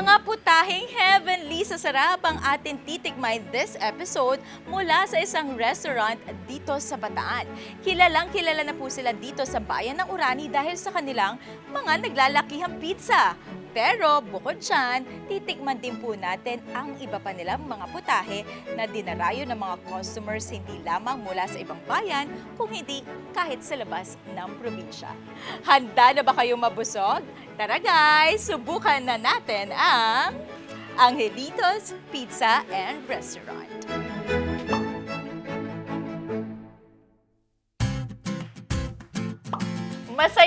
Mga putahing heavenly sa sarap ang atin titikmay this episode mula sa isang restaurant dito sa Bataan. Kilalang kilala na po sila dito sa bayan ng Urani dahil sa kanilang mga naglalakihang pizza. Pero bukod dyan, titikman din po natin ang iba pa nilang mga putahe na dinarayo ng mga customers hindi lamang mula sa ibang bayan, kung hindi kahit sa labas ng probinsya. Handa na ba kayo mabusog? Tara guys, subukan na natin ang Angelitos Pizza and Restaurant.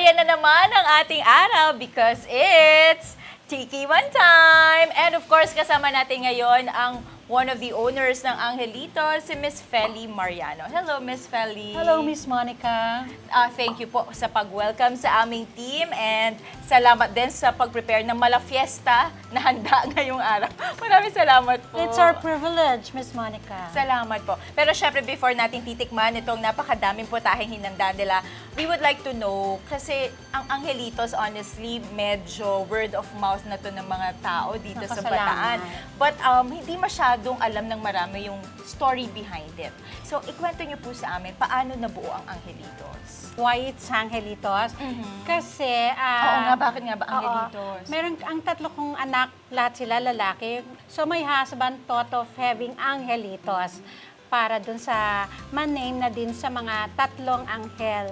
Masaya na naman ang ating araw because it's Tiki One Time! And of course, kasama natin ngayon ang one of the owners ng Angelitos, si Miss Feli Mariano. Hello, Miss Feli. Hello, Miss Monica. Ah, thank you po sa pag-welcome sa aming team and salamat din sa pag-prepare ng mala fiesta na handa ngayong araw. Maraming salamat po. It's our privilege, Miss Monica. Salamat po. Pero syempre, before natin titikman itong napakadaming putaheng hinanda nila, we would like to know, kasi ang Angelitos, honestly, medyo word of mouth na to ng mga tao dito sa. Bataan. But um, hindi masyadong alam ng marami yung story behind it. So, ikwento niyo po sa amin, paano nabuo ang Angelitos? Why it's Angelitos? Kasi, ah, Oo nga, bakit nga ba oo, Angelitos? meron ang tatlo kong anak, lahat sila lalaki. So my husband thought of having Angelitos para dun sa man-name na din sa mga tatlong anghel.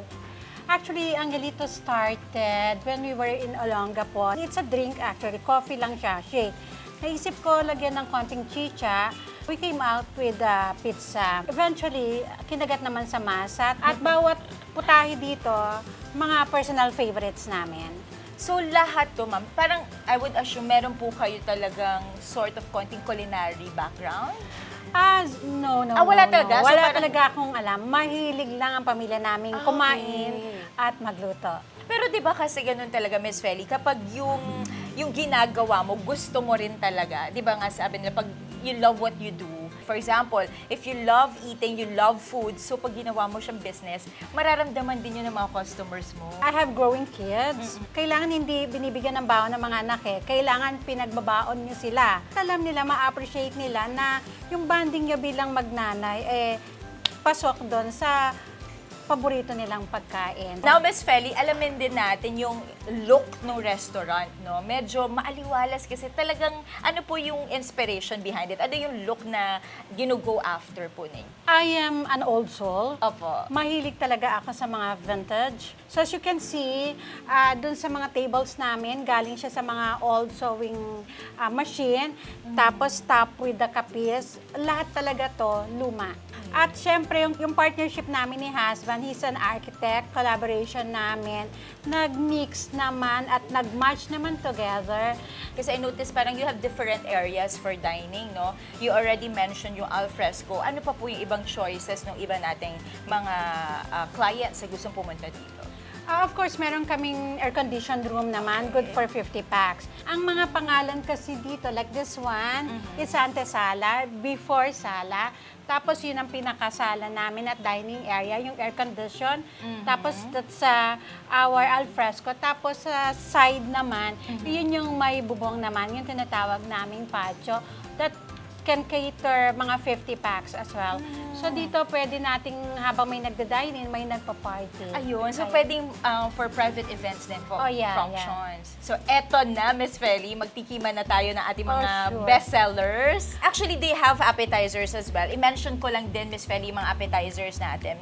Actually, Angelito started when we were in Olongapo. It's a drink actually, coffee lang siya, shake. Naisip ko lagyan ng konting chicha. We came out with a pizza. Eventually, kinagat naman sa masa. At bawat putahe dito, mga personal favorites namin. So lahat to, ma'am, parang I would assume meron po kayo talagang sort of konting culinary background? Ah, no, no, Ah, wala no, talaga? no. So, Wala parang- talaga akong alam. Mahilig lang ang pamilya namin Ah, kumain okay. at magluto. Pero 'di ba kasi ganun talaga Miss Feli, kapag yung yung ginagawa mo, gusto mo rin talaga. 'Di ba nga sabi nila pag you love what you do. For example, if you love eating, you love food, so pag ginawa mo siyang business, mararamdaman din yun ng mga customers mo. I have growing kids. Kailangan hindi binibigyan ng baon ng mga anak eh. Kailangan pinagbabaon niyo sila. Alam nila, ma-appreciate nila na yung bonding niya bilang magnanay, eh, pasok doon sa paborito nilang pagkain. Now, Miss Feli, alamin din natin yung look ng restaurant, no? Medyo maaliwalas kasi talagang ano po yung inspiration behind it? Ano yung look na ginugo after po ninyo? I am an old soul. Opo. Mahilig talaga ako sa mga vintage. So as you can see, ah, dun sa mga tables namin, galing siya sa mga old sewing ah, machine. Tapos top with the kapis. Lahat talaga to luma. At syempre, yung, yung partnership namin ni husband, he's an architect, collaboration namin. Nag-mix naman at nag-match naman together. Kasi I noticed parang you have different areas for dining, no? You already mentioned yung alfresco. Ano pa po yung ibang choices ng iba nating mga ah, clients na gustong pumunta dito? Ah, of course, meron kaming air-conditioned room naman, good for 50 packs. Ang mga pangalan kasi dito, like this one, it's antesala, before sala. Tapos yun ang pinakasala namin at dining area, yung air-condition. Tapos that's uh, our alfresco. Tapos sa side naman, yun yung may bubong naman, yung tinatawag naming patio. That can cater mga 50 packs as well. So dito pwede nating habang may nagda-dine-in, may nagpa-party. Ayun, so pwedeng um, for private events din po, Oh, yeah, functions. So eto na, Miss Feli, magtikiman na tayo ng ating Oh, mga sure. bestsellers. Actually, they have appetizers as well. I-mention ko lang din, Miss Feli, yung mga appetizers natin.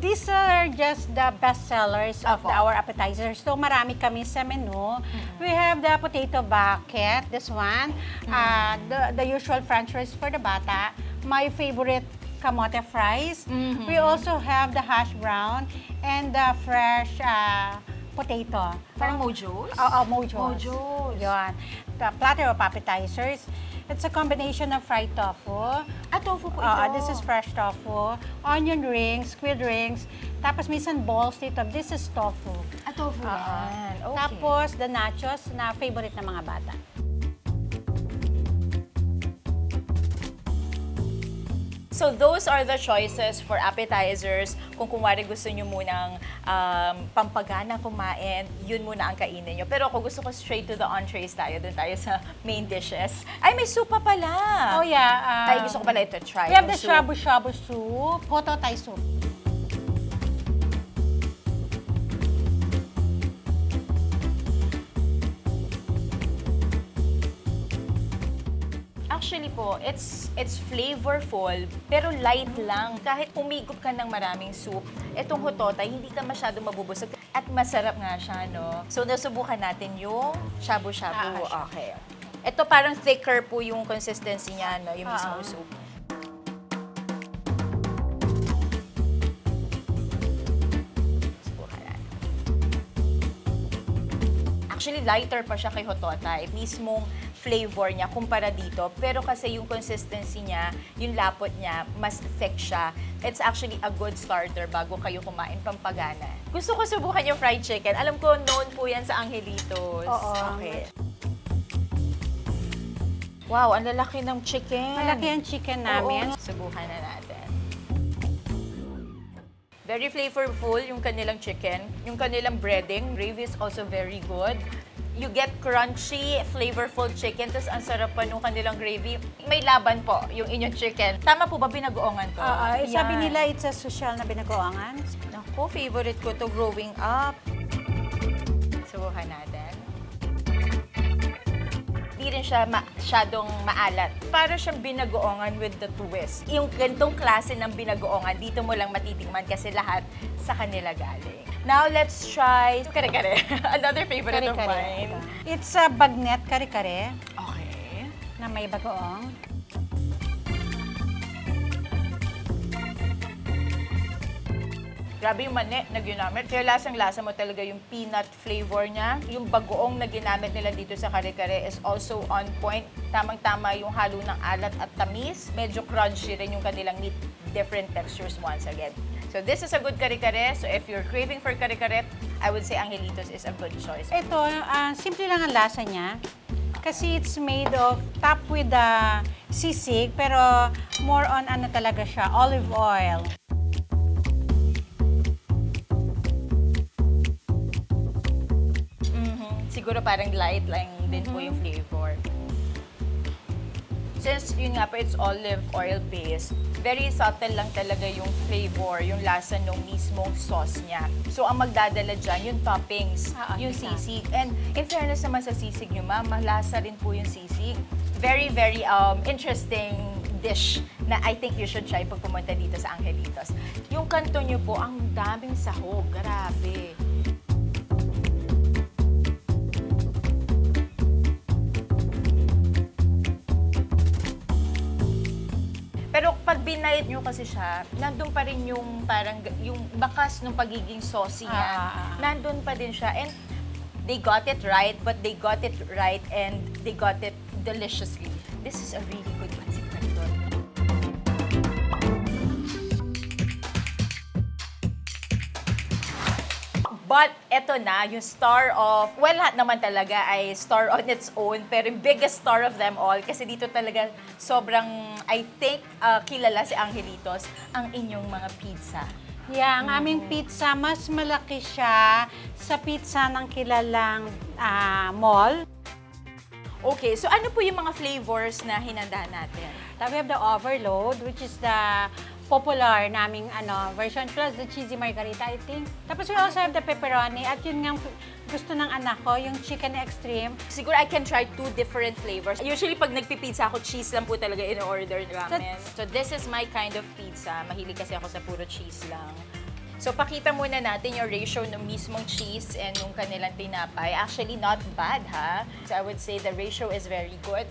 These are just the best sellers of Opo. the- our appetizers. So marami kami sa menu. We have the potato bucket, this one. Uh, the, the usual french fries for the bata. My favorite kamote fries. We also have the hash brown and the fresh uh, potato. Parang Mojo's? Oo, Mojo's. Mojo's. Yun. The platter of appetizers. It's a combination of fried tofu. Ah, tofu po ito. Oo, this is fresh tofu. Onion rings, squid rings. Tapos minsan balls dito. This is tofu. Ah, tofu yan. Okay. Tapos the nachos na favorite ng mga bata. So those are the choices for appetizers. Kung kumwari gusto nyo munang um, pampagana kumain, yun muna ang kainin nyo. Pero ako gusto ko straight to the entrees tayo, dun tayo sa main dishes. Ay, may soup pa pala! Oh yeah. Ay, um, gusto ko pala ito try. We have the soup. shabu-shabu soup, Hoto Thai soup. Actually po, it's it's flavorful, pero light lang. Kahit umigop ka ng maraming soup, etong hototay, hindi ka masyado mabubusog. At masarap nga siya, no? So, nasubukan natin yung shabu-shabu. Ah, okay. Ito parang thicker po yung consistency niya, no? Yung mismong Ah. soup. Actually, lighter pa siya kay Hototay. Mismong flavor niya kumpara dito. Pero kasi yung consistency niya, yung lapot niya, mas thick siya. It's actually a good starter bago kayo kumain pampagana. Gusto ko subukan yung fried chicken. Alam ko, known po yan sa Angelitos. Oo. Okay. Wow, ang lalaki ng chicken. Malaki ang chicken namin. Oo. Subukan na natin. Very flavorful yung kanilang chicken. Yung kanilang breading, gravy is also very good. You get crunchy, flavorful chicken, tapos ang sarap pa nung kanilang gravy. May laban po yung inyong chicken. Tama po ba binagoongan to? Oo, eh, sabi Yan. nila it's a social na binagoangan. Naku, favorite ko to growing up. Subukan natin. Di rin siya masyadong maalat. Para siyang binagoongan with the twist. Yung ganitong klase ng binagoongan, dito mo lang matitikman kasi lahat sa kanila galing. Now, let's try kare-kare. Another favorite of Kare-kare. mine. It's a bagnet kare-kare Okay. na may bagoong. Grabe yung mani na ginamit. Kaya lasang-lasa mo talaga yung peanut flavor niya. Yung bagoong na ginamit nila dito sa kare-kare is also on point. Tamang-tama yung halo ng alat at tamis. Medyo crunchy rin yung kanilang meat. Different textures once again. So this is a good kare-kare. So if you're craving for kare-kare, I would say Angelitos is a good choice. Ito, ah, simple lang ang lasa niya. Kasi it's made of top with the sisig, pero more on ano talaga siya, olive oil. Siguro parang light lang din po yung flavor. Since yun nga po, it's olive oil based, very subtle lang talaga yung flavor, yung lasa ng mismong sauce niya. So, ang magdadala dyan, yung toppings, Ah, yung okay. sisig. And in fairness naman sa sisig nyo, ma'am, malasa rin po yung sisig. Very, very um, interesting dish na I think you should try pag pumunta dito sa Angelitos. Yung kanto nyo po, ang daming sahog. Grabe. Pag binayad nyo kasi siya, nandun pa rin yung parang yung bakas ng pagiging saucy niya. Ah, ah, ah. Nandun pa din siya. And they got it right, but they got it right and they got it deliciously. This is a really But eto na, yung star of, well, lahat naman talaga ay star on its own, pero yung biggest star of them all, kasi dito talaga sobrang, I think, uh, kilala si Angelitos, ang inyong mga pizza. Yeah, ang aming pizza, mas malaki siya sa pizza ng kilalang ah, mall. Okay, so ano po yung mga flavors na hinanda natin? Tapos we have the overload, which is the popular naming ano, version, plus the cheesy margarita, I think. Tapos we also have the pepperoni, at yun nga gusto ng anak ko, yung chicken extreme. Siguro I can try two different flavors. Usually pag nagpipizza ako, cheese lang po talaga in-order namin. So this is my kind of pizza. Mahilig kasi ako sa puro cheese lang. So pakita muna natin yung ratio ng mismong cheese and yung kanilang tinapay. Actually, not bad ha. So I would say the ratio is very good.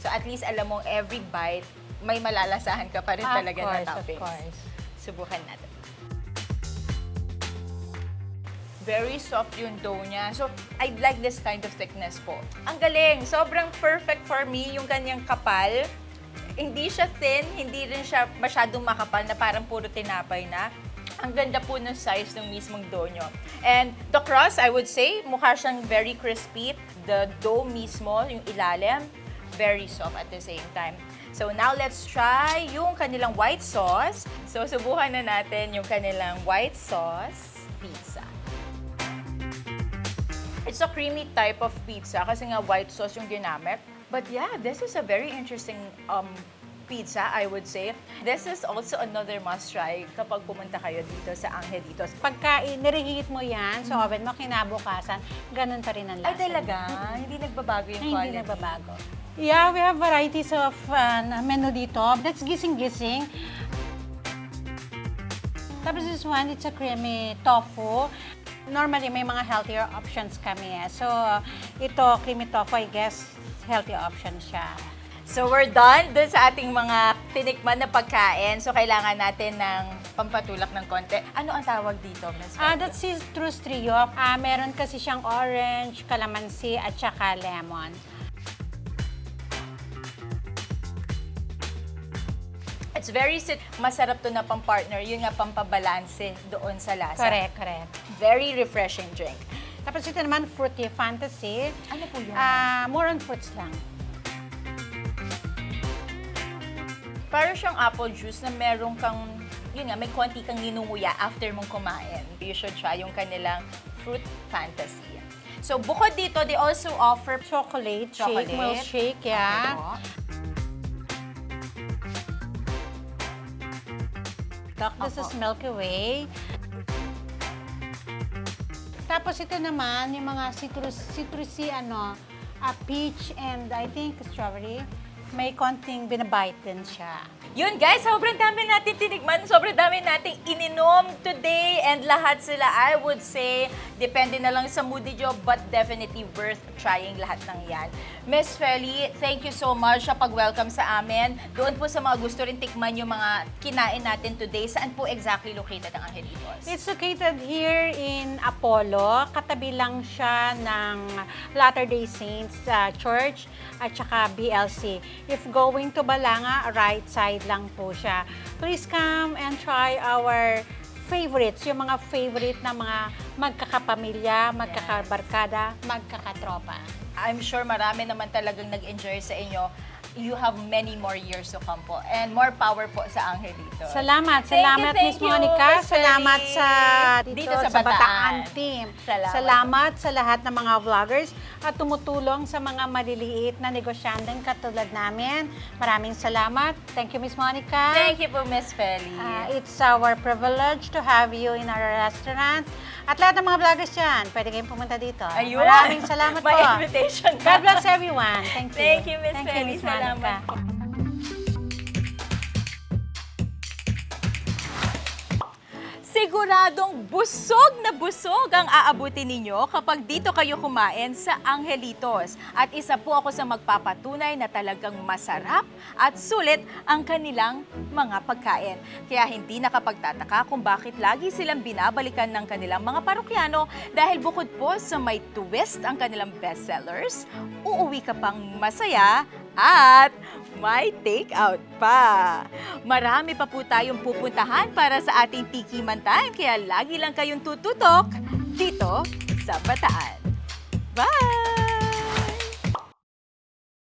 So at least alam mo, every bite, may malalasahan ka pa rin Of talaga course, na of toppings. course. Subukan natin. Very soft yung dough niya. So, I'd like this kind of thickness po. Ang galing! Sobrang perfect for me yung kanyang kapal. Hindi siya thin, hindi rin siya masyadong makapal na parang puro tinapay na. Ang ganda po ng size ng mismong dough nyo. And the crust, I would say, mukha siyang very crispy. The dough mismo, yung ilalim, very soft at the same time. So now let's try yung kanilang white sauce. So subukan na natin yung kanilang white sauce pizza. It's a creamy type of pizza kasi nga white sauce yung ginamit. But yeah, this is a very interesting um, pizza, I would say. This is also another must try kapag pumunta kayo dito sa Angelitos. Pagka nireheat mo yan sa oven mo, kinabukasan, ganun pa rin ang lasa. Ay talaga, hindi nagbabago yung Ay, quality. hindi nagbabago. Yeah, we have varieties of uh, menu dito. That's gising-gising. Tapos this one, it's a creamy tofu. Normally, may mga healthier options kami. eh. So, ito, creamy tofu, I guess, healthy option siya. So we're done dun sa ating mga tinikman na pagkain. So kailangan natin ng pampatulak ng konti. Ano ang tawag dito, Ms. Ah, Fede? that's citrus trio. Ah, meron kasi siyang orange, calamansi, at saka lemon. It's very sit masarap to na pang partner. Yun nga pampabalanse doon sa lasa. Correct, correct. Very refreshing drink. Tapos ito naman, fruity fantasy. Ano po yan? Ah, more on fruits lang. Para siyang apple juice na meron kang, yun nga, may konti kang ninunguya after mong kumain. You should try yung kanilang fruit fantasy. So, bukod dito, they also offer Chocolate, Chocolate. shake, milkshake, yeah. Ano? Doc, this is Milky Way. Tapos ito naman, yung mga citrus, citrusy, ano, ah, peach and I think strawberry. May konting binabite din siya. Yun guys, sobrang dami natin tinikman, sobrang dami nating ininom today and lahat sila, I would say, depende na lang sa mood nyo, but definitely worth trying lahat ng yan. Miss Feli, thank you so much sa pag-welcome sa amin. Doon po sa mga gusto rin tikman yung mga kinain natin today, saan po exactly located ang Angelitos? It's located here in Apollo. Katabi lang siya ng Latter-day Saints uh, Church at saka BLC. If going to Balanga, right side lang po siya. Please come and try our favorites, yung mga favorite na mga magkakapamilya, magkakabarkada, magkakatropa. I'm sure marami naman talagang nag-enjoy sa inyo. You have many more years to come po. And more power po sa Angelitos. Salamat, Thank you, salamat Miss you, Monica. Miss Salamat sa dito, Dito sa sa, Bataan. Bataan team. Salamat. Salamat sa lahat ng mga vloggers at tumutulong sa mga maliliit na negosyanteng katulad namin. Maraming salamat. Thank you, Miss Monica. Thank you po, Miss Feli. Ah, it's our privilege to have you in our restaurant. At lahat ng mga vloggers dyan, pwede kayong pumunta dito. Ayun. Maraming salamat po. May invitation. God bless everyone. Thank you. Thank you, Miss Monica. Salamat po. Siguradong busog na busog ang aabutin ninyo kapag dito kayo kumain sa Angelitos. At isa po ako sa magpapatunay na talagang masarap at sulit ang kanilang mga pagkain. Kaya hindi nakapagtataka kung bakit lagi silang binabalikan ng kanilang mga parokyano dahil bukod po sa may twist ang kanilang bestsellers, uuwi ka pang masaya at may take-out pa. Marami pa po tayong pupuntahan para sa ating Tikiman Time, kaya lagi lang kayong tututok dito sa Bataan. Bye!